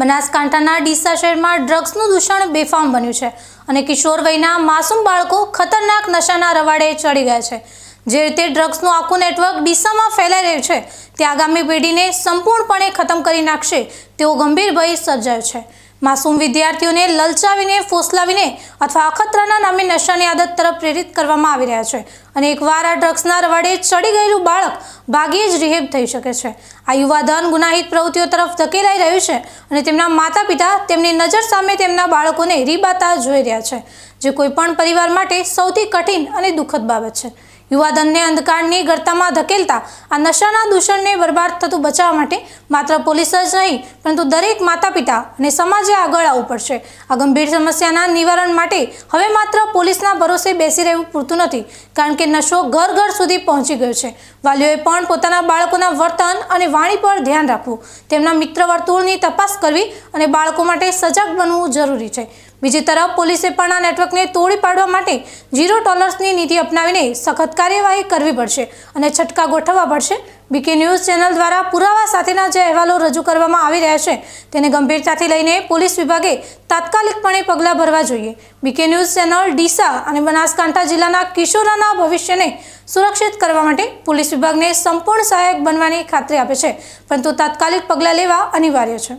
બનાસકાંઠાના ડીસા શહેરમાં ડ્રગ્સનું દૂષણ બેફામ બન્યું છે અને કિશોર વયના માસૂમ બાળકો ખતરનાક નશાના રવાડે ચડી ગયા છે. જે રીતે ડ્રગ્સનું આખું નેટવર્ક ડીસામાં ફેલાઈ રહ્યું છે, તે આગામી પેઢીને સંપૂર્ણપણે ખતમ કરી નાખશે તેવો ગંભીર ભય સર્જાયો છે. માસૂમ વિદ્યાર્થીઓને લલચાવીને, ફોસલાવીને અથવા અખતરાના નામે નશાની આદત તરફ પ્રેરિત કરવામાં આવી રહ્યા છે. અને એકવાર આ ડ્રગ્સના રવાડે ચડી ગયેલું બાળક ભાગ્યે જ રિહેબ થઈ શકે છે. આ યુવાધન ગુનાહિત પ્રવૃત્તિઓ તરફ ધકેલાઈ રહ્યું છે અને તેમના માતા પિતા તેમની નજર સામે તેમના બાળકોને રીબાતા જોઈ રહ્યા છે, જે કોઈપણ પરિવાર માટે સૌથી કઠિન અને દુઃખદ બાબત છે. યુવાધનને અંધકારની ગર્તામાં ધકેલતા આ નશાના દૂષણને બરબાદ થતું બચાવવા માટે માત્ર પોલીસ જ નહીં, પરંતુ દરેક માતા પિતા અને સમાજે આગળ આવવું પડશે. આ ગંભીર સમસ્યાના નિવારણ માટે હવે માત્ર પોલીસના ભરોસે બેસી રહેવું પૂરતું નથી, કારણ કે નશો ઘર ઘર સુધી પહોંચી ગયો છે. વાલીઓએ પણ પોતાના બાળકોના વર્તન અને વાણી પર ધ્યાન રાખવું, તેમના મિત્ર વર્તુળની તપાસ કરવી અને બાળકો માટે સજાગ બનવું જરૂરી છે. બીજી તરફ પોલીસે પણ આ નેટવર્કને તોડી પાડવા માટે ઝીરો ટોલર્સની નીતિ અપનાવીને સખત કાર્યવાહી કરવી પડશે અને છટકા ગોઠવવા પડશે. બીકે ન્યૂઝ ચેનલ દ્વારા પુરાવા સાથેના જે અહેવાલો રજૂ કરવામાં આવી રહ્યા છે, તેને ગંભીરતાથી લઈને પોલીસ વિભાગે તાત્કાલિકપણે પગલાં ભરવા જોઈએ. બીકે ન્યૂઝ ચેનલ ડીસા અને બનાસકાંઠા જિલ્લાના કિશોરોના ભવિષ્યને સુરક્ષિત કરવા માટે પોલીસ વિભાગને સંપૂર્ણ સહાયક બનવાની ખાતરી આપે છે, પરંતુ તાત્કાલિક પગલાં લેવા અનિવાર્ય છે.